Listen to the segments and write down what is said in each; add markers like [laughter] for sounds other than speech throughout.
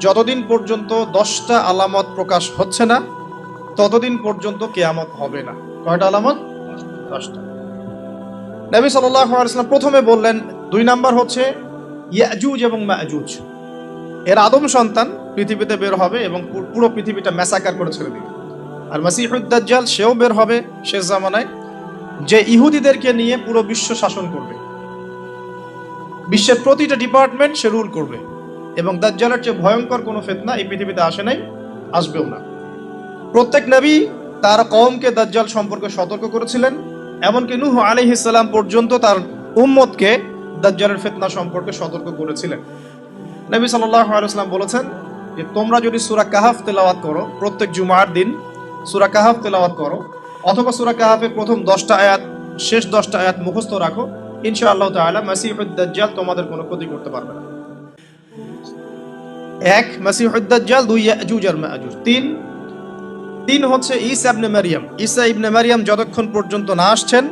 যতদিন পর্যন্ত দশটা আলামত প্রকাশ হচ্ছে না, ততদিন পর্যন্ত কেয়ামত হবে না। কয়টা আলামত? দশটা। নবী সাল্লাম প্রথমে বললেন, দুই নাম্বার হচ্ছে ইয়াজুজ এবং মাজুজ এর আদম সন্তান পৃথিবীতে বের হবে এবং পুরো পৃথিবীটা ম্যাসাকার করে ছেড়ে দিবে। আর মাসিহুদ্দাজ্জাল সেও বের হবে শেষ জামানায়, যে ইহুদিদেরকে নিয়ে পুরো বিশ্ব শাসন করবে। বিশ্বের প্রতিটা ডিপার্টমেন্ট সে রুল করবে। এবং দাজ্জালের চেয়ে ভয়ঙ্কর কোনো ফেতনা এই পৃথিবীতে আসে নাই, আসবেও না। প্রত্যেক নবী তার কওমকে দাজ্জাল সম্পর্কে সতর্ক করেছিলেন, এমনকি নূহ আলাইহিসসালাম পর্যন্ত তার উম্মতকে দাজ্জালের ফেতনা সম্পর্কে সতর্ক করেছিলেন। নবী ওয়াসাল্লাম বলেছেন যে, তোমরা যদি সূরা কাহাফ তেলাওয়াত করো, প্রত্যেক জুমার দিন সূরা কাহাফ তেলাওয়াত করো, অথবা সূরা কাহাফের প্রথম দশটা আয়াত, শেষ দশটা আয়াত মুখস্থ রাখো, ইনশাআল্লাহ তাআলা মাসিহুদ দাজ্জাল তোমাদের কোনো ক্ষতি করতে পারবে না। এক, মাসিহুদ্দাজ্জাল, দুই, ইয়াজুজ আর মাজুজ। তিন তিন হচ্ছে ঈসা ইবনে মারিয়াম। ঈসা ইবনে মারিয়াম যতক্ষণ পর্যন্ত না আসছেন,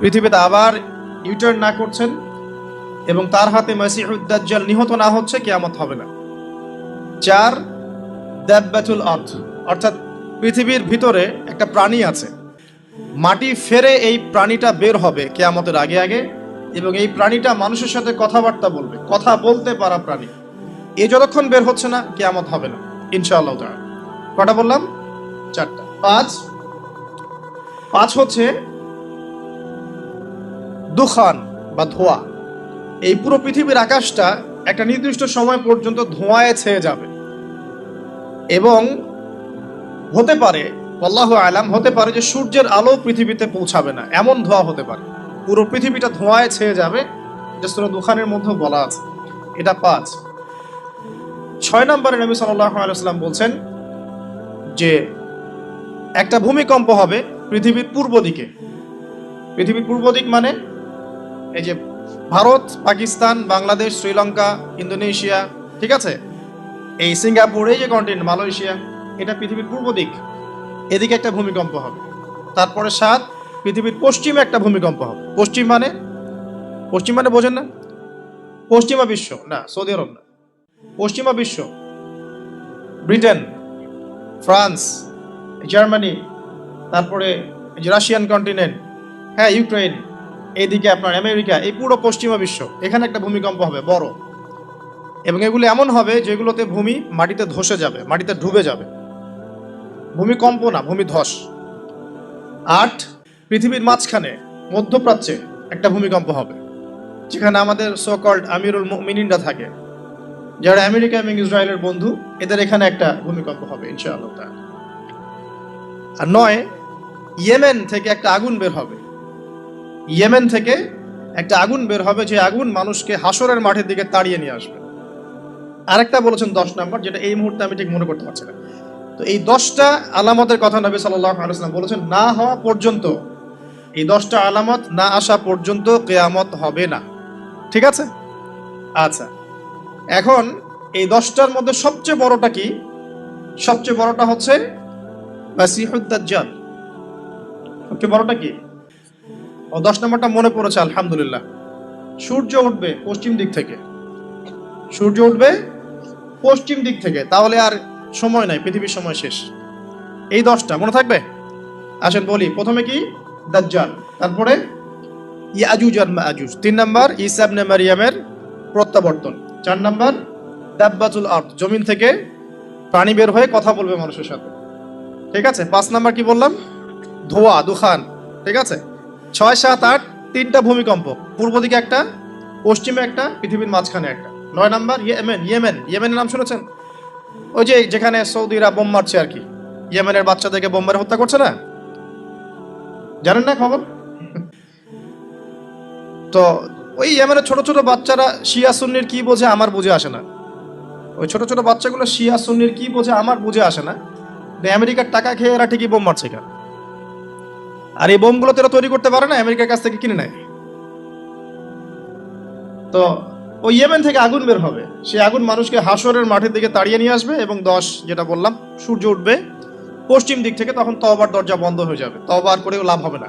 পৃথিবীতে আবার ইউটার্ন না করছেন এবং তার হাতে মাসিহুদ্দাজ্জাল নিহত না হচ্ছে, কেয়ামত হবে না। চার, দাব্বাতুল আর্থ অর্থাৎ পৃথিবীর ভিতরে একটা প্রাণী আছে। মাটি ফেরে এই প্রাণীটা বের হবে কেয়ামতের আগে আগে এবং এই প্রাণীটা মানুষের সাথে কথাবার্তা বলবে। কথা বলতে পারা প্রাণী। এ যতক্ষণ বের হচ্ছে না, কেয়ামত হবে না। ইনশাআল্লাহ তাআলা। কটা বললাম? চারটা। পাঁচ। পাঁচ হচ্ছে দুখান বা ধোয়া। এই পুরো পৃথিবীর আকাশটা একটা নির্দিষ্ট সময় পর্যন্ত ধোঁয়ায় ছেয়ে যাবে। এবং হতে পারে, আল্লাহ আলাম, হতে পারে যে সূর্যের আলো পৃথিবীতে পৌঁছাবে না। এমন ধোঁয়া হতে পারে। পুরো পৃথিবীটা ধোঁয়ায় ছেয়ে যাবে যে দুখানের মধ্যেও বলা আছে। এটা পাঁচ। ছয় নম্বরে নবী সাল্লাম বলছেন যে একটা ভূমিকম্প হবে পৃথিবীর পূর্ব দিকে। পৃথিবীর পূর্ব দিক মানে এই যে ভারত, পাকিস্তান, বাংলাদেশ, শ্রীলঙ্কা, ইন্দোনেশিয়া, ঠিক আছে? এই সিঙ্গাপুর, এই যে কন্টিনেন্ট মালয়েশিয়া, এটা পৃথিবীর পূর্ব দিক। এদিকে একটা ভূমিকম্প হবে। তারপরে সাত, পৃথিবীর পশ্চিমে একটা ভূমিকম্প হবে। পশ্চিম মানে? পশ্চিম মানে বোঝেন না। পশ্চিমা বিশ্ব, না, সৌদি আরব না। পশ্চিমা বিশ্ব, ব্রিটেন, ফ্রান্স, জার্মানি, তারপরে রাশিয়ান কন্টিনেন্ট হ্যাঁ ইউক্রেন এইদিকে আপনার আমেরিকা, এই পুরো পশ্চিমা বিশ্ব, এখানে একটা ভূমিকম্প হবে, বড়। এবং এগুলো এমন হবে যেগুলোতে ভূমি মাটিতে ধসে যাবে, মাটিতে ডুবে যাবে। ভূমিকম্প না, ভূমি ধস। আট, পৃথিবীর মাঝখানে, মধ্যপ্রাচ্যে একটা ভূমিকম্প হবে, যেখানে আমাদের সোকল্ড আমিরুল মিনিনরা থাকে। যারা আমেরিকা এবং ইসরায়েলের বন্ধু, এদের এখানে একটা ভূমিকম্প হবে, ইনশাআল্লাহ আর নয়, ইয়েমেন থেকে একটা আগুন বের হবে। ইয়েমেন থেকে একটা আগুন বের হবে, যে আগুন মানুষকে হাসরের মাঠের দিকে তাড়িয়ে নিয়ে আসবে। আরেকটা বলেছেন দশ নম্বর, যেটা এই মুহূর্তে আমি ঠিক মনে করতে পারছি না। তো এই দশটা আলামতের কথা নবী সাল্লাহ বলেছেন, না হওয়া পর্যন্ত, এই দশটা আলামত না আসা পর্যন্ত কেয়ামত হবে না। ঠিক আছে? আচ্ছা। এখন এই দশটার মধ্যে সবচেয়ে বড়টা কি? সবচেয়ে বড়টা হচ্ছে মাসিহুদ্দাজ্জাল সবচেয়ে বড়টা কি? ও দশ নম্বরটা মনে পড়েছে, আলহামদুলিল্লাহ। সূর্য উঠবে পশ্চিম দিক থেকে। সূর্য উঠবে পশ্চিম দিক থেকে। তাহলে আর সময় নাই, পৃথিবীর সময় শেষ। এই দশটা, মনে থাকবে? আসেন বলি, প্রথমে কি? দাজ্জাল। তারপরে ইয়াজুজ আর মাজুজ তিন নাম্বার ইসাবনে মারিয়ামের প্রত্যাবর্তন। চার নাম্বার, দাব্বাতুল আর্থ জমিন থেকে প্রাণী বের হয়ে কথা বলবে মানুষের সাথে। ঠিক আছে? পাঁচ নাম্বার কি বললাম? ধোয়া, দুখান। ঠিক আছে? ছয়, সাত, আট, তিনটা ভূমিকম্প। পূর্ব দিকে একটা, পশ্চিমে একটা, পৃথিবীর মাঝখানে একটা। নয় নাম্বার, ইয়েমেন ইয়েমেন। ইয়েমেনের নাম শুনেছেন? ওই যে যেখানে সৌদিরা বোম মারছে আর কি। ইয়েমেনের বাচ্চাদেরকে বোম মেরে হত্যা করছে না? জানেন না খবর? তো ওই ইয়েমেনের ছোট ছোট বাচ্চারা শিয়া সুন্নির কি বোঝে আমার বুঝে আসে না। ওই ছোট ছোট বাচ্চাগুলো শিয়া সুন্নির কি বোঝে আমার বুঝে আসে না। আমেরিকার টাকা খেয়ে এরা ঠিকই বোম মারছে কেন আর এই বোমগুলো তো এরা তৈরি করতে পারে না, আমেরিকার কাছ থেকে কিনে নেয়। তো ওই ইয়েমেন থেকে আগুন বের হবে। সেই আগুন মানুষকে হাসরের মাঠের দিকে তাড়িয়ে নিয়ে আসবে এবং দশ, যেটা বললাম, সূর্য উঠবে পশ্চিম দিক থেকে, তখন তবার দরজা বন্ধ হয়ে যাবে। তবার করেও লাভ হবে না।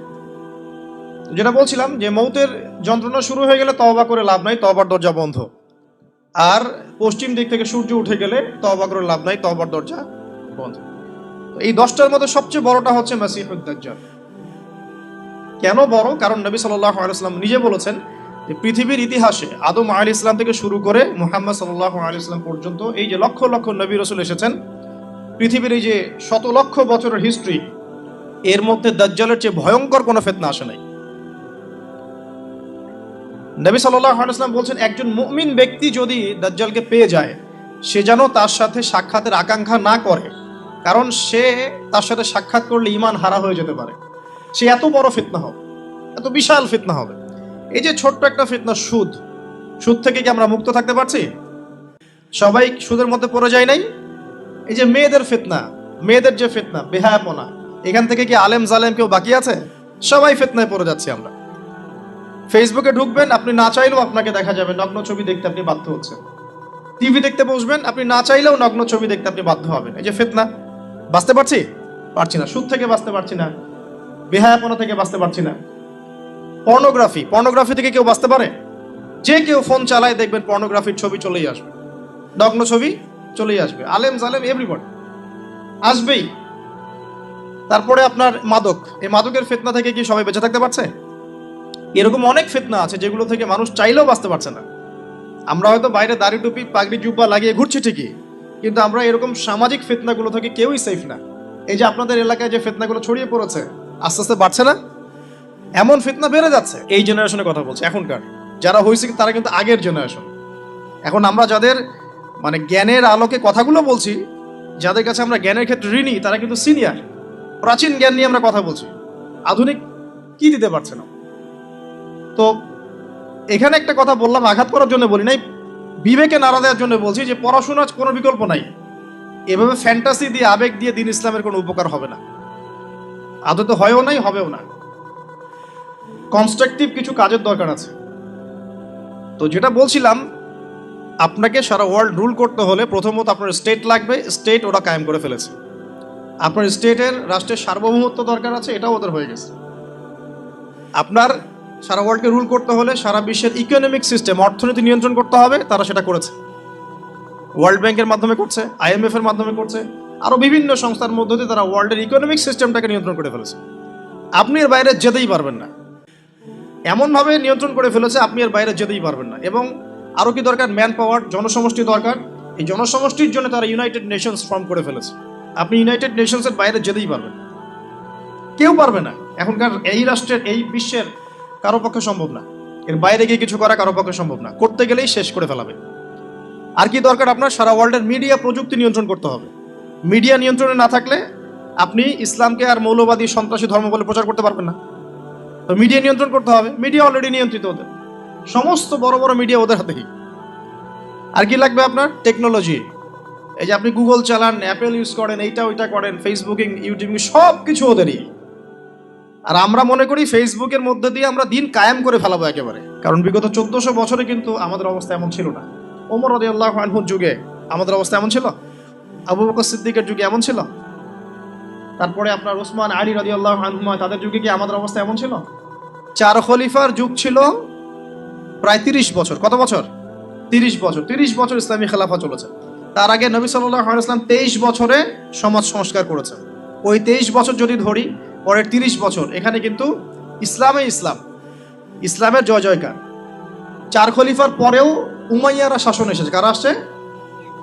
যেটা বলছিলাম যে মৌতের যন্ত্রণা শুরু হয়ে গেলে তবা করে লাভ নাই তবার দরজা বন্ধ। আর পশ্চিম দিক থেকে সূর্য উঠে গেলে তবা করে লাভ নাই তবার দরজা বন্ধ। এই দশটার মধ্যে সবচেয়ে বড়টা হচ্ছে মাসিহুদ্দাজ্জাল কেন বড়? কারণ নবী সাল্লাহ আলাইসলাম নিজে বলেছেন যে পৃথিবীর ইতিহাসে আদম আলী ইসলাম থেকে শুরু করে মোহাম্মদ সাল্লাহ আলী পর্যন্ত এই যে লক্ষ লক্ষ নবী রসুল এসেছেন, পৃথিবীর এই যে শত লক্ষ বছরের হিস্ট্রি এর মধ্যে দাজ্জালের চেয়ে ভয়ঙ্কর কোনো ফেতনা আসে নাই। নবী আলাইসলাম বলছেন, একজন মুমিন ব্যক্তি যদি দাজ্জালকে পেয়ে যায়, সে যেন তার সাথে সাক্ষাতের আকাঙ্ক্ষা না করে, কারণ সে তার সাথে সাক্ষাৎ করলে ইমান হারা হয়ে যেতে পারে। সে এত বড় ফিতনা হবে, এত বিশাল ফিতনা হবে। এই যে ছোট্ট একটা ফিতনা, সুদ সুদ থেকে কি আমরা মুক্ত থাকতে পারছি? সবাই সুদের মধ্যে পড়ে যায় নাই? এই যে মেয়েদের ফিতনা, মেয়েদের যে ফিতনা, বেহায়াপনা, এখান থেকে কি আলেম জালেম কেউ বাকি আছে? সবাই ফিতনায় পড়ে যাচ্ছি আমরা। ফেসবুকে ঢুকবেন, আপনি না চাইলেও আপনাকে দেখা যাবে, নগ্ন ছবি দেখতে আপনি বাধ্য হচ্ছেন। টিভি দেখতে বসবেন, আপনি না চাইলেও নগ্ন ছবি দেখতে আপনি বাধ্য হবেন। এই যে ফেতনা, বাঁচতে পারছি? পারছি না। সুদ থেকে বাঁচতে পারছি না। বেহায়াপনা থেকে বাঁচতে পারছি না। পর্নোগ্রাফি পর্নোগ্রাফি থেকে কেউ বাঁচতে পারে? যে কেউ ফোন চালায় দেখবেন পর্নোগ্রাফির ছবি চলেই আসবে। নগ্ন ছবি চলেই আসবে। আলেম জালেম এভরিবডি আসবেই। তারপরে আপনার মাদক। এই মাদকের ফেতনা থেকে কি সবাই বেঁচে থাকতে পারছে? এরকম অনেক ফিতনা আছে যেগুলো থেকে মানুষ চাইলেও বাঁচতে পারছে না। আমরা হয়তো বাইরে দাড়ি টুপি, পাগড়ি, জুব্বা লাগিয়ে ঘুরছি ঠিকই, কিন্তু আমরা এরকম সামাজিক ফিতনাগুলো থেকে কেউই সেফ না। এই যে আপনাদের এলাকায় যে ফিতনাগুলো ছড়িয়ে পড়েছে, আস্তে আস্তে বাড়ছে না? এমন ফিতনা বেড়ে যাচ্ছে। এই জেনারেশনের কথা বলছি, এখনকার। যারা হয়েছে তারা কিন্তু আগের জেনারেশন এখন আমরা যাদের মানে জ্ঞানের আলোকে কথাগুলো বলছি, যাদের কাছে আমরা জ্ঞানের ক্ষেত্রে ঋণী, তারা কিন্তু সিনিয়র প্রাচীন জ্ঞান নিয়ে আমরা কথা বলছি। আধুনিক কি দিতে পারছে না? তো এখানে একটা কথা বললাম, আঘাত করার জন্য বলি নাই, বিবেকে নাড়া দেওয়ার জন্য বলছি যে পড়াশোনার কোনো বিকল্প নাই। এভাবে ফ্যান্টাসি দিয়ে, আবেগ দিয়ে দিন ইসলামের কোনো উপকার হবে না। আদতে হয়ও নাই, হবেও না। কনস্ট্রাকটিভ কিছু কাজের দরকার আছে। তো যেটা বলছিলাম, আপনাকে সারা ওয়ার্ল্ড রুল করতে হলে প্রথমত আপনার স্টেট লাগবে স্টেট ওরা কায়েম করে ফেলেছে। আপনার স্টেটের রাষ্ট্রের সার্বভৌমত্ব দরকার আছে, এটাও ওদের হয়ে গেছে। আপনার সারা ওয়ার্ল্ডকে রুল করতে হলে সারা বিশ্বের ইকোনমিক সিস্টেম অর্থনীতি নিয়ন্ত্রণ করতে হবে, তারা সেটা করেছে। ওয়ার্ল্ড ব্যাংকের মাধ্যমে করছে আইএমএফ এর মাধ্যমে করছে, আরও বিভিন্ন সংস্থার মধ্য দিয়ে তারা ওয়ার্ল্ডের ইকোনমিক সিস্টেমটাকে নিয়ন্ত্রণ করে ফেলেছে। আপনি এর বাইরে যেতেই পারবেন না। এমনভাবে নিয়ন্ত্রণ করে ফেলেছে, আপনি এর বাইরে যেতেই পারবেন না। এবং আরও কি দরকার? ম্যান পাওয়ার জনসমষ্টি দরকার। এই জনসমষ্টির জন্য তারা ইউনাইটেড নেশনস ফর্ম করে ফেলেছে। আপনি ইউনাইটেড নেশনসের বাইরে যেতেই পারবেন কেউ পারবে না। এখনকার এই রাষ্ট্রের, এই বিশ্বের কারও পক্ষে সম্ভব না। এর বাইরে গিয়ে কিছু করা কারও পক্ষে সম্ভব না। করতে গেলেই শেষ করে ফেলাবে। আর কি দরকার আপনার? সারা ওয়ার্ল্ডের মিডিয়া প্রযুক্তি নিয়ন্ত্রণ করতে হবে। মিডিয়া নিয়ন্ত্রণে না থাকলে আপনি ইসলামকে আর মৌলবাদী, সন্ত্রাসী ধর্ম বলে প্রচার করতে পারবেন না। তো মিডিয়া নিয়ন্ত্রণ করতে হবে। মিডিয়া অলরেডি নিয়ন্ত্রিত ওদের। সমস্ত বড় বড় মিডিয়া ওদের হাতেই আর কি লাগবে আপনার? টেকনোলজি এই যে আপনি গুগল চালান অ্যাপেল ইউজ করেন, এইটা ওইটা করেন ফেসবুকিং ইউটিউবিং সব কিছু ওদেরই। আর আমরা মনে করি ফেসবুকের মধ্যে দিয়ে আমরা দিন কায়েম করে ফেলাবো একেবারে। কারণ বিগত চোদ্দশো বছরে কিন্তু আমাদের অবস্থা এমন ছিল না। ওমর রদি আল্লাহ আনহুর যুগে আমাদের অবস্থা এমন ছিল? আবু বকর সিদ্দিকের যুগে এমন ছিল? তারপরে আপনার ওসমান আলী রদি আল্লাহ আনহুমা তাদের যুগে কি আমাদের অবস্থা এমন ছিল? চার খলিফার যুগ ছিল প্রায় তিরিশ বছর। কত বছর? তিরিশ বছর। তিরিশ বছর ইসলামী খেলাফা চলেছে। তার আগে নবী সাল্লাহ ইসলাম তেইশ বছরে সমাজ সংস্কার করেছেন। ওই তেইশ বছর যদি ধরি পরের তিরিশ বছর। এখানে কিন্তু ইসলামে ইসলাম। ইসলামের জয় জয়কার। চার খলিফার পরেও উমাইয়ারা শাসন এসেছে। কারা আসছে?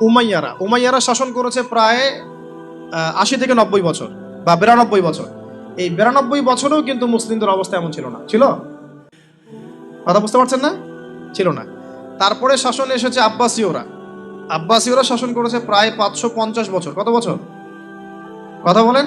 উমাইয়ারা। উমাইয়ারা শাসন করেছে প্রায় আশি থেকে নব্বই বছর বা বিরানব্বই বছর। এই বিরানব্বই বছরেও কিন্তু মুসলিমদের অবস্থা এমন ছিল না। ছিল? কথা বুঝতে পারছেন না? ছিল না। তারপরে শাসন এসেছে আব্বাসীয়রা। আব্বাসীয়রা শাসন করেছে প্রায় পাঁচশো পঞ্চাশ বছর। কত বছর? কথা বলেন।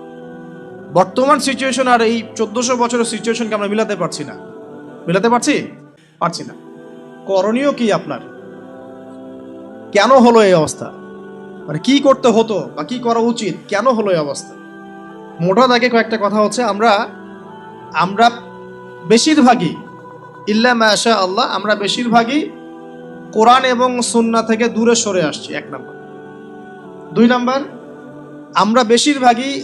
বর্তমান সিচুয়েশন আর এই চোদ্দশো বছরের সিচুয়েশনকে আমরা মিলাতে পারছি না। মিলাতে পারছি? পারছি না। করণীয় কি আপনার? কেন হলো এই অবস্থা? মানে কি করতে হতো বা কি করা উচিত? কেন হলো এই অবস্থা? মোটা দাগে কয়েকটা কথা হচ্ছে, আমরা আমরা বেশিরভাগই, ইল্লা মাশা আল্লাহ, আমরা বেশিরভাগই কোরআন এবং সুন্না থেকে দূরে সরে আসছি, এক নাম্বার। দুই নাম্বার, আমরা বেশিরভাগই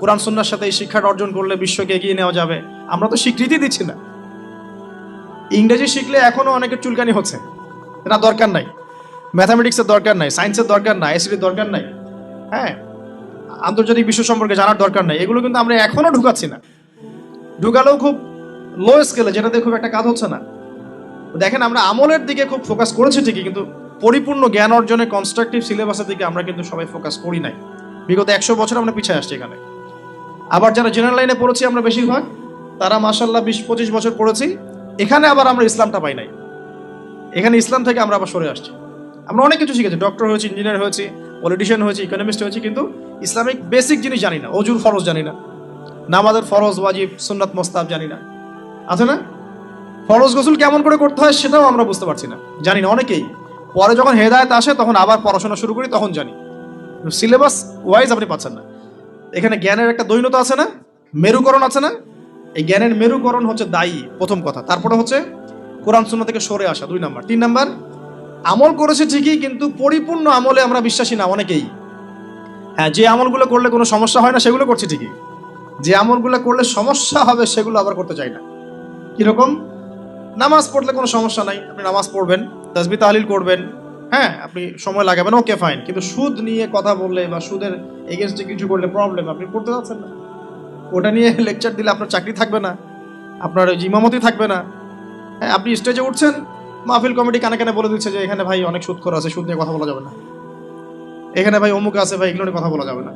কোরআন সুন্নার সাথে এই শিক্ষাটা অর্জন করলে বিশ্বকে এগিয়ে নেওয়া যাবে। আমরা তো স্বীকৃতি দিচ্ছি না। ইংরেজি শিখলে এখনও অনেকের চুলকানি হচ্ছে। এটা দরকার নাই। ম্যাথামেটিক্সের দরকার নাই সায়েন্সের দরকার নাই আইসিটির দরকার নাই। হ্যাঁ আন্তর্জাতিক বিশ্ব সম্পর্কে জানার দরকার নাই। এগুলো কিন্তু আমরা এখনও ঢুকাচ্ছি না। ঢুকালেও খুব লো স্কেলে যেটাতে খুব একটা কাজ হচ্ছে না। দেখেন, আমরা আমলের দিকে খুব ফোকাস করেছি ঠিকই, কিন্তু পরিপূর্ণ জ্ঞান অর্জনে কনস্ট্রাকটিভ সিলেবাসের দিকে আমরা কিন্তু সবাই ফোকাস করি নাই। বিগত একশো বছর আমরা পিছিয়ে আসছি এখানে। আবার যারা জেনারেল লাইনে পড়েছি আমরা বেশিরভাগ, তারা মাসাল্লাহ বিশ পঁচিশ বছর পড়েছি। এখানে আবার আমরা ইসলামটা পাই নাই। এখানে ইসলাম থেকে আমরা আবার সরে আসছি। আমরা অনেক কিছু শিখেছি ডক্টর হয়েছি ইঞ্জিনিয়ার হয়েছি পলিটিশিয়ান হয়েছি ইকোনমিস্ট হয়েছি, কিন্তু ইসলামিক বেসিক জিনিস জানি না, অজুর ফরজ জানি না। নামাজের ফরজ, ওয়াজিব, সুন্নাত মোস্তাব জানি না। আছে না? ফরজ গোসল কেমন করে করতে হয় সেটাও আমরা বুঝতে পারছি না। জানি না, অনেকেই। পরে যখন হেদায়ত আসে, তখন আবার পড়াশোনা শুরু করি, তখন জানি। সিলেবাস ওয়াইজ আপনি পাচ্ছেন না। এখানে জ্ঞানের একটা দৈনতা আছে না? মেরুকরণ আছে না? এই জ্ঞানের মেরুকরণ হচ্ছে দায়ী, প্রথম কথা। তারপরে হচ্ছে কোরআন শূন্য থেকে সরে আসা, দুই নাম্বার। তিন নাম্বার, আমল করেছে ঠিকই, কিন্তু পরিপূর্ণ আমলে আমরা বিশ্বাসী না, অনেকেই। হ্যাঁ যে আমলগুলো করলে কোনো সমস্যা হয় না, সেগুলো করছি ঠিকই। যে আমলগুলো করলে সমস্যা হবে, সেগুলো আবার করতে চাই না। কীরকম? নামাজ পড়লে কোনো সমস্যা নাই, আপনি নামাজ পড়বেন তাসবি তাহলিল করবেন হ্যাঁ আপনি সময় লাগাবেন ওকে ফাইন কিন্তু সুদ নিয়ে কথা বললে বা সুদের এগেনস্টে কিছু করলে প্রবলেম আপনি পড়তে যাচ্ছেন না। ওটা নিয়ে [laughs] লেকচার দিলে আপনার চাকরি থাকবে না, আপনার ওই ইমামতি থাকবে না। হ্যাঁ আপনি স্টেজে উঠছেন, মাহফিল কমিটি কানে কানে বলে দিচ্ছে যে, এখানে ভাই অনেক সুদ আছে, সুদ নিয়ে কথা বলা যাবে না। এখানে ভাই অমুক আছে ভাই, এগুলো নিয়ে কথা বলা যাবে না।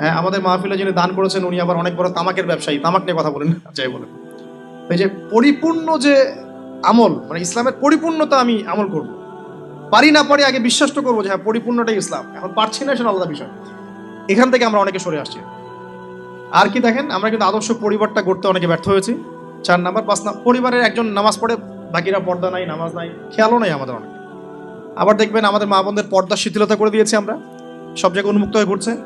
হ্যাঁ আমাদের মাহফিলে যিনি দান করেছেন, উনি আবার অনেক বড় তামাকের ব্যবসায়ী, তামাক নিয়ে কথা বলেন, [laughs] যাই বলেন। এই যে পরিপূর্ণ যে আমল মানে ইসলামের পরিপূর্ণতা আমি আমল করব। পারি না পারি আগে বিশ্বাস তো করব যে হ্যাঁ পরিপূর্ণটাই ইসলাম। এখন পারছি না, সেটা আলাদা বিষয়। এখান থেকে আমরা অনেকে সরে আসছি। আর কি দেখেন, আমরা কিন্তু আদর্শ পরিবারটা গড়তে অনেকে ব্যর্থ হয়েছি। চার নাম্বার, পাঁচ নাম্বার পরিবারের একজন নামাজ পড়ে, বাকিরা পর্দা নাই, নামাজ নাই, খেয়ালও নাই আমাদের অনেক। আবার দেখবেন আমাদের মা বোনদের পর্দা শিথিলতা করে দিয়েছি আমরা। সব জায়গায় উন্মুক্ত হয়ে ঘুরছে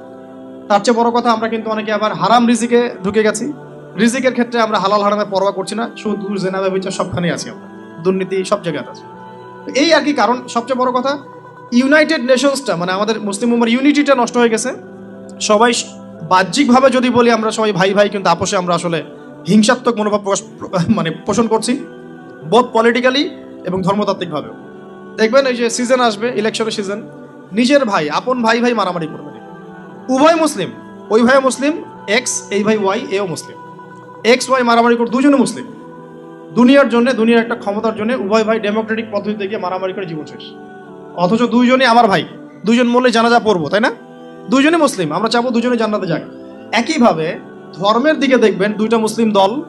তার চেয়ে বড় কথা, আমরা কিন্তু অনেকে আবার হারাম রিজিকে ঢুকে গেছি। রিজিকের ক্ষেত্রে আমরা হালাল হারামে পরোয়া করছি না। সুদ জেনাবে জেনা ব্যবচার সবখানে আছি আমরা। দুর্নীতি সব জায়গায় আছে। এই আর কি কারণ, সবচেয়ে বড় কথা ইউনাইটেড নেশনসটা মানে আমাদের মুসলিম উম্মার ইউনিটিটা নষ্ট হয়ে গেছে। সবাই বাহ্যিকভাবে যদি বলি আমরা সবাই ভাই ভাই, কিন্তু আপোষে আমরা আসলে হিংসাত্মক মনোভাব প্রকাশ [laughs] মানে পোষণ করছি বোধ পলিটিক্যালি এবং ধর্মতাত্ত্বিকভাবেও। দেখবেন এই যে সিজন আসবে ইলেকশনের সিজন নিজের ভাই, আপন ভাই ভাই মারামারি করবে। উভয় মুসলিম, ওই ভাই মুসলিম এক্স এই ভাই ওয়াই এও মুসলিম। এক্স ওয়াই মারামারি করে দুজনে মুসলিম। দুনিয়ার জন্য, দুনিয়ার একটা ক্ষমতার জন্য উভয় ভাই ডেমোক্রেটিক পদ্ধতিতে গিয়ে মারামারি করে জীবন শেষ। অথচ দুইজনই আমার ভাই। দুজন মরলে জানাজা পড়ব, তাই না? দুইজনই মুসলিম, আমরা চাবো দুজনে জান্নাতে যাক। একইভাবে ধর্মের দিকে দেখবেন, দুইটা মুসলিম দল,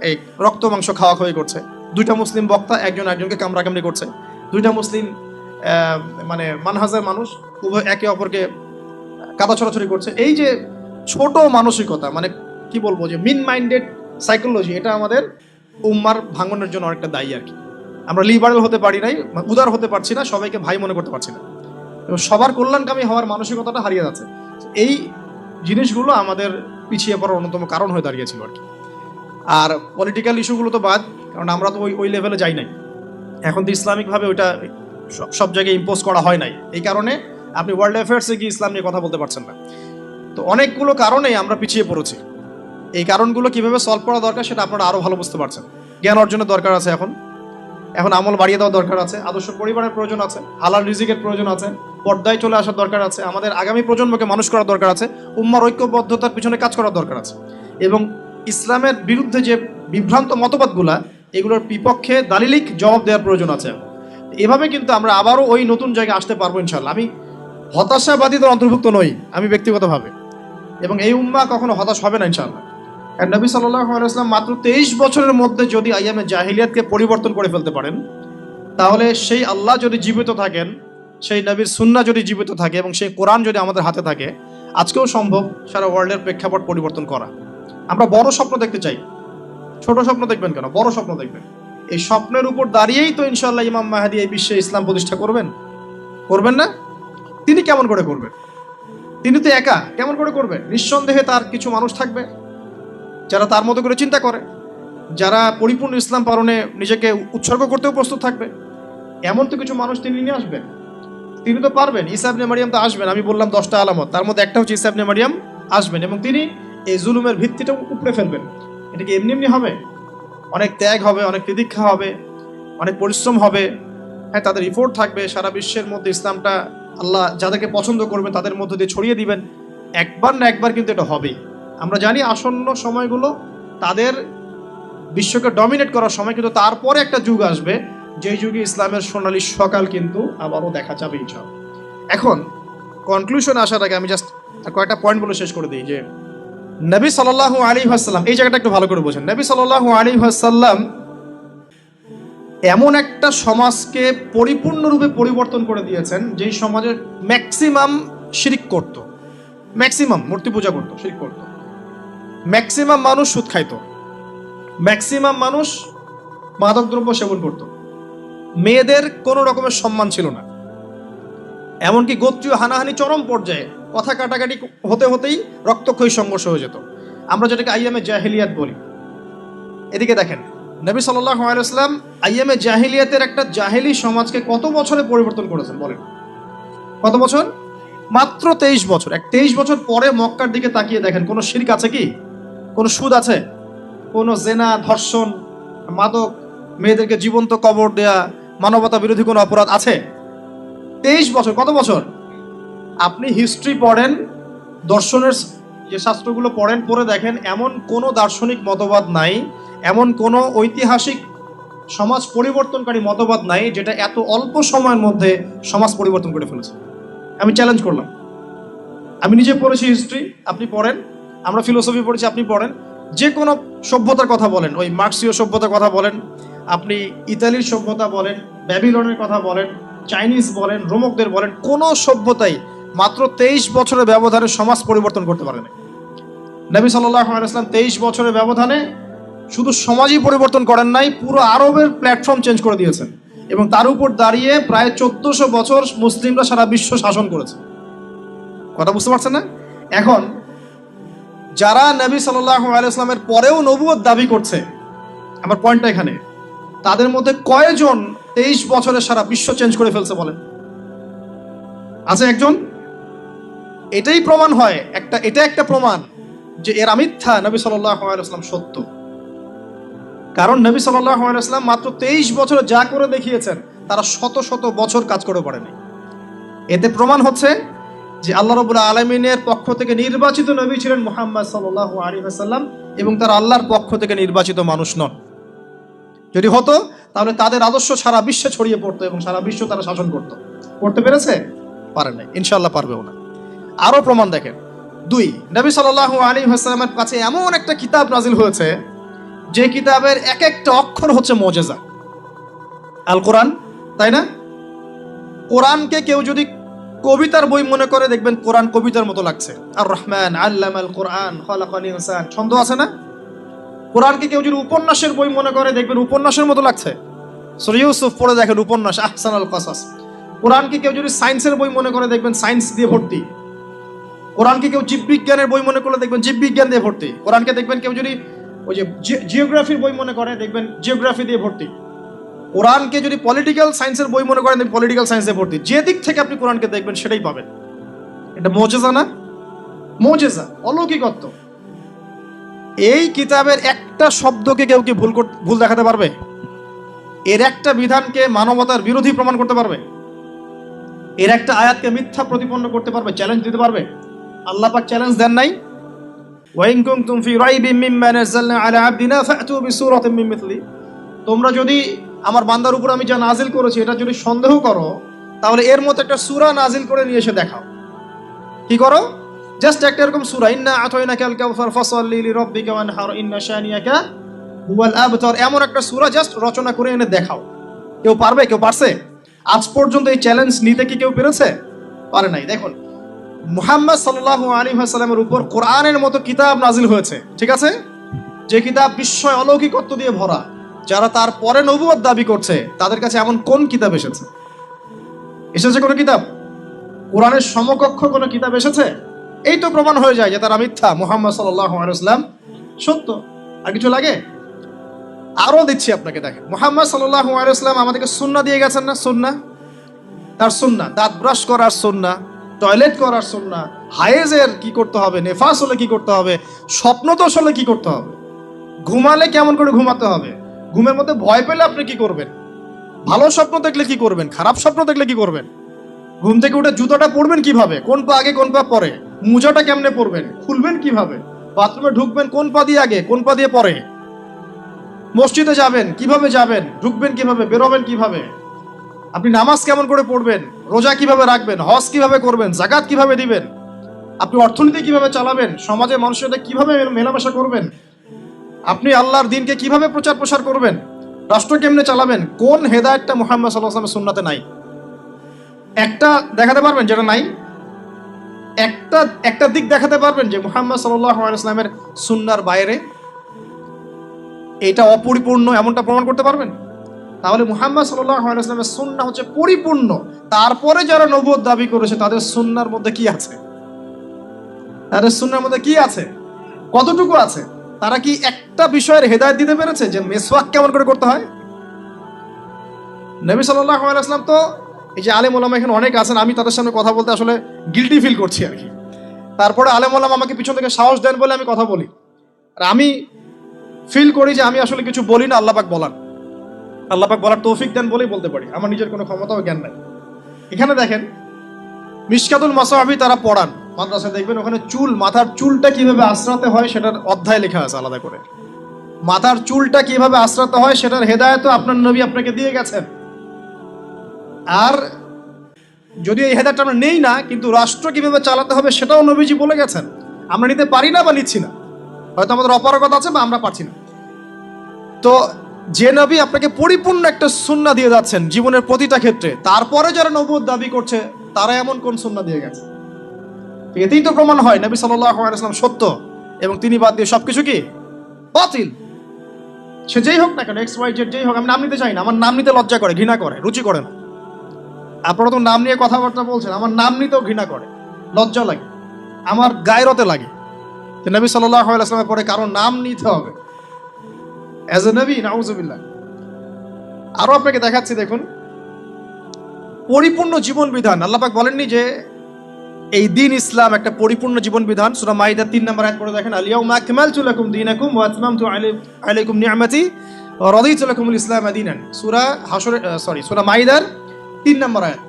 এই রক্ত, মাংস খাওয়া খাওয়ি করছে। দুইটা মুসলিম বক্তা একজন একজনকে কামড়াকামড়ি করছে। দুইটা মুসলিম মানে মানহাজার মানুষ উভয় একে অপরকে কাদা ছড়াছড়ি করছে। এই যে ছোট মানসিকতা মানে কি বলব যে মিন মাইন্ডেড সাইকোলজি এটা আমাদের উম্মার ভাঙনের জন্য অনেকটা দায়ী আর কি। আমরা লিবারেল হতে পারি নাই, উদার হতে পারছি না, সবাইকে ভাই মনে করতে পারছি না। এবং সবার কল্যাণকামী হওয়ার মানসিকতাটা হারিয়ে যাচ্ছে। এই জিনিসগুলো আমাদের পিছিয়ে পড়ার অন্যতম কারণ হয়ে দাঁড়িয়েছিল আর কি। আর পলিটিক্যাল ইস্যুগুলো তো বাদ, কারণ আমরা তো ওই ওই লেভেলে যাই নাই। এখন তো ইসলামিকভাবে ওইটা সব- জায়গায় ইম্পোজ করা হয় নাই। এই কারণে আপনি ওয়ার্ল্ড অ্যাফেয়ার্সে গিয়ে ইসলাম নিয়ে কথা বলতে পারছেন না। তো অনেকগুলো কারণেই আমরা পিছিয়ে পড়েছি। এই কারণগুলো কীভাবে সলভ করা দরকার সেটা আপনারা আরও ভালো বুঝতে পারছেন। জ্ঞান অর্জনের দরকার আছে এখন। এখন আমল বাড়িয়ে দেওয়ার দরকার আছে। আদর্শ পরিবারের প্রয়োজন আছে। হালাল রিজিকের প্রয়োজন আছে। পর্দায় চলে আসার দরকার আছে। আমাদের আগামী প্রজন্মকে মানুষ করার দরকার আছে। উম্মার ঐক্যবদ্ধতার পিছনে কাজ করার দরকার আছে। এবং ইসলামের বিরুদ্ধে যে বিভ্রান্ত মতবাদগুলা, এগুলোর বিপক্ষে দালিলিক জবাব দেওয়ার প্রয়োজন আছে। এভাবে কিন্তু আমরা আবারও ওই নতুন জায়গায় আসতে পারব ইনশাল্লাহ আমি হতাশাবাদীদের অন্তর্ভুক্ত নই, আমি ব্যক্তিগতভাবে। এবং এই উম্মা কখনো হতাশ হবে না ইনশাল্লাহ আর নবী আলাইসলাম মাত্র তেইশ বছরের মধ্যে যদি আইয়ামে জাহিলিয়াতকে পরিবর্তন করে ফেলতে পারেন, তাহলে সেই আল্লাহ যদি জীবিত থাকেন, সেই নবীর সুন্না যদি জীবিত থাকে এবং সেই কোরআন যদি আমাদের হাতে থাকে, আজকেও সম্ভব সারা ওয়ার্ল্ডের প্রেক্ষাপট পরিবর্তন করা। আমরা বড় স্বপ্ন দেখতে চাই। ছোট স্বপ্ন দেখবেন কেন? বড় স্বপ্ন দেখবেন। এই স্বপ্নের উপর দাঁড়িয়েই তো ইনশাল্লাহ ইমাম মাহাদি এই বিশ্বে ইসলাম প্রতিষ্ঠা করবেন। করবেন না? তিনি কেমন করে করবেন? তিনি তো একা, কেমন করে করবেন? নিঃসন্দেহে তার কিছু মানুষ থাকবে। যারা তার মতো করে চিন্তা করে, যারা পরিপূর্ণ ইসলাম পালনে নিজেকে উৎসর্গ করতেও প্রস্তুত থাকবে, এমন তো কিছু মানুষ তিনি নিয়ে আসবেন। তিনি তো পারবেন ইসাবনে মারিয়াম তো আসবেন, আমি বললাম দশটা আলামত, তার মধ্যে একটা হচ্ছে ইসাবনে মারিয়াম আসবেন এবং তিনি এই জুলুমের ভিত্তিটা উপড়ে ফেলবেন। এটা কি এমনি এমনি হবে? অনেক ত্যাগ হবে, অনেক তিদীক্ষা হবে, অনেক পরিশ্রম হবে হ্যাঁ তাদের রিপোর্ট থাকবে, সারা বিশ্বের মধ্যে ইসলামটা আল্লাহ যাদেরকে পছন্দ করবেন তাদের মধ্যে দিয়ে ছড়িয়ে দিবেন। একবার না একবার কিন্তু এটা হবেই। আমরা জানি আসন্ন সময়গুলো তাদের বিশ্বকে ডমিনেট করার সময়, কিন্তু তারপরে একটা যুগ আসবে। যেই যুগে ইসলামের সোনালী সকাল কিন্তু আবারও দেখা যাবে, ইনশাআল্লাহ। এখন কনক্লুশন আসার আগে আমি জাস্ট কয়েকটা পয়েন্ট বলে শেষ করে দিই যে, নবী সাল্লাহ আলী হাসাল্লাম এই জায়গাটা একটু ভালো করে বোঝেন। নবী সাল্লাহ আলী হাসাল্লাম এমন একটা সমাজকে পরিপূর্ণরূপে পরিবর্তন করে দিয়েছেন, যেই সমাজের ম্যাক্সিমাম শিরিক করত। ম্যাক্সিমাম মূর্তি পূজা করতো, শিরিক করতো। ম্যাক্সিমাম মানুষ সুদ খাইতো। ম্যাক্সিমাম মানুষ মাদকদ্রব্য সেবন করত। মেয়েদের কোনো রকমের সম্মান ছিল না। এমনকি গোত্রীয় হানাহানি চরম পর্যায়ে কথা কাটাকাটি হতে হতেই রক্তক্ষয়ী সংঘর্ষ হয়ে যেত। আমরা যেটাকে আইএমএ জাহিলিয়াত বলি। এদিকে দেখেন, নবী সাল্লাহ আলাইসলাম আইএমএ জাহিলিয়াতের একটা জাহেলি সমাজকে কত বছরে পরিবর্তন করেছেন বলেন? কত বছর? মাত্র তেইশ বছর। এক তেইশ বছর পরে মক্কার দিকে তাকিয়ে দেখেন, কোনো শিরক আছে কি? কোনো সুদ আছে? কোনো জেনা, ধর্ষণ, মাদক, মেয়েদেরকে জীবন্ত কবর দেয়া, মানবতা বিরোধী কোনো অপরাধ আছে? তেইশ বছর, কত বছর? আপনি হিস্ট্রি পড়েন, দর্শনের যে শাস্ত্রগুলো পড়েন, পড়ে দেখেন, এমন কোনো দার্শনিক মতবাদ নাই, এমন কোনো ঐতিহাসিক সমাজ পরিবর্তনকারী মতবাদ নাই, যেটা এত অল্প সময়ের মধ্যে সমাজ পরিবর্তন করে ফেলেছে। আমি চ্যালেঞ্জ করলাম। আমি নিজে পড়েছি হিস্ট্রি আপনি পড়েন। আমরা ফিলোসফি পড়েছি, আপনি পড়েন। যে কোনো সভ্যতার কথা বলেন, ওই মার্ক্সীয় সভ্যতার কথা বলেন, আপনি ইতালির সভ্যতা বলেন, ব্যাবিলনের কথা বলেন, চাইনিজ বলেন, রোমকদের বলেন, কোনো সভ্যতাই মাত্র তেইশ বছরের ব্যবধানে সমাজ পরিবর্তন করতে পারে না নবী সাল্লাহ তেইশ বছরের ব্যবধানে শুধু সমাজই পরিবর্তন করেন নাই, পুরো আরবের প্ল্যাটফর্ম চেঞ্জ করে দিয়েছেন। এবং তার উপর দাঁড়িয়ে প্রায় চোদ্দশো বছর মুসলিমরা সারা বিশ্ব শাসন করেছে। কথা বুঝতে পারছেন না? এখন যারা নবী সাল্লাহ আলাইসলামের পরেও নবুয়ত দাবি করছে, আমার পয়েন্টটা এখানে, তাদের মধ্যে কয়জন তেইশ বছরে সারা বিশ্ব চেঞ্জ করে ফেলছে বলেন? আছে একজন? এটাই প্রমাণ হয়, একটা, এটা একটা প্রমাণ যে এর মিথ্যা, নবী সাল্লাম সত্য। কারণ নবী সাল্লাম মাত্র তেইশ বছরে যা করে দেখিয়েছেন, তারা শত শত বছর কাজ করে পারেনি এতে প্রমাণ হচ্ছে যে আল্লাহ রবুল্লা আলমিনের পক্ষ থেকে নির্বাচিত নবী ছিলেন মোহাম্মদ সাল্লাহ আলী আসাল্লাম এবং তারা আল্লাহর পক্ষ থেকে নির্বাচিত মানুষ নন। যদি হতো, তাহলে তাদের আদর্শ সারা বিশ্বে ছড়িয়ে পড়তো এবং সারা বিশ্ব তারা শাসন করত। করতে পেরেছে? পারে নাই। ইনশাল্লাহ পারবেও না। আরও প্রমাণ দেখেন। দুই, নবী সাল্লাহ আলী হাসলামের কাছে এমন একটা কিতাব নাজিল হয়েছে, যে কিতাবের এক একটা অক্ষর হচ্ছে মজেজা। আল কোরআন তাই না? কোরআনকে কেউ যদি কবিতার বই মনে করে দেখবেন কোরআন কবিতার মতো লাগছে। আর রহমান আল্লাম আল কোরআন, খলাকাল ইনসান, ছন্দ আছে না? কোরআনকে কেউ যদি উপন্যাসের বই মনে করে দেখবেন উপন্যাসের মতো লাগছে। সরি ইউসুফ পড়ে দেখেন উপন্যাস আহসান আল কসাস। কোরআনকে কেউ যদি সায়েন্সের বই মনে করে দেখবেন সায়েন্স দিয়ে ভর্তি। কোরআনকে কেউ জীববিজ্ঞানের বই মনে করলে দেখবেন জীববিজ্ঞান দিয়ে ভর্তি। কোরআনকে দেখবেন কেউ যদি ওই যে জিওগ্রাফির বই মনে করে দেখবেন জিওগ্রাফি দিয়ে ভর্তি। কোরআনকে যদি পলিটিক্যাল সায়েন্সের বই মনে করেন পলিটিক্যাল সায়েন্সে ভর্তি। যে দিক থেকে আপনি কোরআনকে দেখবেন, সেটাই পাবেন। এটা মজেজা না? মজেজা, অলৌকিকত্ব। এই কিতাবের একটা শব্দকে কেউ কি ভুল ভুল দেখাতে পারবে? এর একটা বিধানকে মানবতার বিরোধী প্রমাণ করতে পারবে? এর একটা আয়াতকে মিথ্যা প্রতিপন্ন করতে পারবে? চ্যালেঞ্জ দিতে পারবে? আল্লাহ পাক চ্যালেঞ্জ দেন নাই? ওয়াইন কুনতুম ফি রাইবিম মিম্মা নাযালনা আলা আবদিনা ফাতু বিসূরাতিন মিন মিথলি। তোমরা যদি আমার বান্দার উপর আমি যা নাজিল করেছি, এটা যদি সন্দেহ করো, তাহলে এর মতো একটা সুরা নাজিল করে নিয়ে এসে দেখাও। কি করো? জাস্ট একটা এরকম সূরা, ইন্না আতাইনাকা আল কাউসার ফাসাল্লি লিরাব্বিকা ওয়ানহার, ইন্না শানিয়াকা হুয়াল আবতার। এমন একটা সুরা জাস্ট রচনা করে এনে দেখাও। কেউ পারবে? কেউ পারছে? আজ পর্যন্ত এই চ্যালেঞ্জ নিতে কি কেউ পেরেছে? পারে নাই। দেখুন, মুহাম্মদ সাল্লাহ আলী সাল্লামের উপর কোরআনের মতো কিতাব নাজিল হয়েছে। ঠিক আছে? যে কিতাব বিস্ময় অলৌকিকত্ব দিয়ে ভরা যারা তার পরে নবুয়ত দাবি করছে, তাদের কাছে এমন কোন কিতাব এসেছে? এসেছে কোনো কিতাব? কোরআনের সমকক্ষ কোনো কিতাব এসেছে? এই তো প্রমাণ হয়ে যায় যে তারা মিথ্যা। মুহাম্মদ আলাইসলাম সত্য। আর কিছু লাগে? আরও দিচ্ছি আপনাকে দেখেন। মোহাম্মদ সাল্লাহ আলাইসলাম আমাদেরকে সুন্না দিয়ে গেছেন না? সুন্না তার সুন্না দাঁত ব্রাশ করার সুন্না টয়লেট করার সুন্না হায়েজের কি করতে হবে, নেফাস হলে কি করতে হবে স্বপ্নদোষ হলে কি করতে হবে, ঘুমালে কেমন করে ঘুমাতে হবে? ঘুমের মধ্যে ভয় পেলে আপনি কি করবেন? ভালো স্বপ্ন দেখলে কি করবেন? খারাপ স্বপ্ন দেখলে কি করবেন? ঘুম থেকে উঠে জুতোটা পরবেন কীভাবে? কোন পা আগে, কোন পা পরে? মুজাটা কেমনে পরবেন? খুলবেন কীভাবে? বাথরুমে ঢুকবেন কোন পা দিয়ে আগে, কোন পা দিয়ে পরে? মসজিদে যাবেন, কীভাবে যাবেন? ঢুকবেন কীভাবে? বেরোবেন কীভাবে? আপনি নামাজ কেমন করে পড়বেন? রোজা কীভাবে রাখবেন? হজ কীভাবে করবেন? জাকাত কীভাবে দিবেন? আপনি অর্থনীতি কীভাবে চালাবেন? সমাজে মানুষের সাথে কীভাবে মেলামেশা করবেন? আপনি আল্লাহর দিনকে কীভাবে প্রচার প্রসার করবেন? রাষ্ট্র কেমনে চালাবেন? কোন হেদায়তটা মুহাম্মদ সাল্লাহ আসলামের সুন্নাতে নাই? একটা দেখাতে পারবেন যেটা নাই? একটা একটা দিক দেখাতে পারবেন যে মুহাম্মদ সাল্লাহ সুন্নার বাইরে এটা অপরিপূর্ণ এমনটা প্রমাণ করতে পারবেন? তাহলে মুহাম্মদ আলাইসলামের সুন্না হচ্ছে পরিপূর্ণ। তারপরে যারা নবুয়ত দাবি করেছে, তাদের সুন্নার মধ্যে কি আছে? তাদের সুন্নার মধ্যে কি আছে? কতটুকু আছে? তারা কি একটা বিষয়ের হেদায়ত দিতে পেরেছে যে মেসওয়াক কেমন করে করতে হয়? নবী সাল্লাহ তো এই যে আলেম ওলামা এখানে অনেক আছেন, আমি তাদের সামনে কথা বলতে আসলে গিলটি ফিল করছি আর কি। তারপরে আলেম ওলাম আমাকে পিছন থেকে সাহস দেন বলে আমি কথা বলি। আর আমি ফিল করি যে আমি আসলে কিছু বলি না, আল্লাপাক বলার। আল্লাপাক বলার তৌফিক দেন বলেই বলতে পারি। আমার নিজের কোনো ক্ষমতা ও জ্ঞান নাই। এখানে দেখেন মিসকাতুল মাসাহাবি তারা পড়ান। মাদ্রাসায় দেখবেন ওখানে চুল, মাথার চুলটা কীভাবে আশ্রাতে হয় সেটার অধ্যায় লেখা আছে আলাদা করে। মাথার চুলটা কীভাবে আশ্রাতে হয় সেটার হেদায়ত আপনার নবী আপনাকে দিয়ে গেছেন। আর যদি এই হেদায়তটা আমরা নেই না, কিন্তু রাষ্ট্র কীভাবে চালাতে হবে সেটাও নবীজি বলে গেছেন। আমরা নিতে পারি না বা নিচ্ছি না। হয়তো আমাদের অপারগতা আছে বা আমরা পারছি না। তো যে নবী আপনাকে পরিপূর্ণ একটা সুন্না দিয়ে যাচ্ছেন জীবনের প্রতিটা ক্ষেত্রে, তারপরে যারা নবুদ দাবি করছে, তারা এমন কোন সুন্না দিয়ে গেছে? এতেই তো প্রমাণ হয়, নবী সাল্লাম সত্য। এবং তিনি বাদ দিয়ে সবকিছু কি? বাতিল। সে যেই হোক না কেন এক্স ওয়াই জেড যেই হোক, আমি নাম নিতে চাই না, আমার নাম নিতে লজ্জা করে, ঘৃণা করে, রুচি করে না। আপনারা তো নাম নিয়ে কথাবার্তা বলছেন, আমার নাম নিতেও ঘৃণা করে, লজ্জা লাগে, আমার গায়রতে লাগে। যে নবী সাল্লাহ পরে কারও নাম নিতে হবে। অ্যাজ এ নবী, নাউজুবিল্লাহ। আরও আপনাকে দেখাচ্ছি, দেখুন। পরিপূর্ণ জীবন বিধান, আল্লাপাক বলেননি যে এই দিন ইসলাম একটা পরিপূর্ণ জীবন বিধান। সুরা মাইদা তিন নম্বর এক পড়ে দেখেন আলিয়াউমা আকমালতু লাকুম দিন আকুম ওয়াতমাম তু আলাইকুম নিয়ামাতি রদি রাদিতু লাকুমুল ইসলাম আদিনান সুরা হাসর সরি সুরা মাইদার তিন নম্বর আয়াত।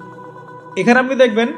এখানে আপনি দেখবেন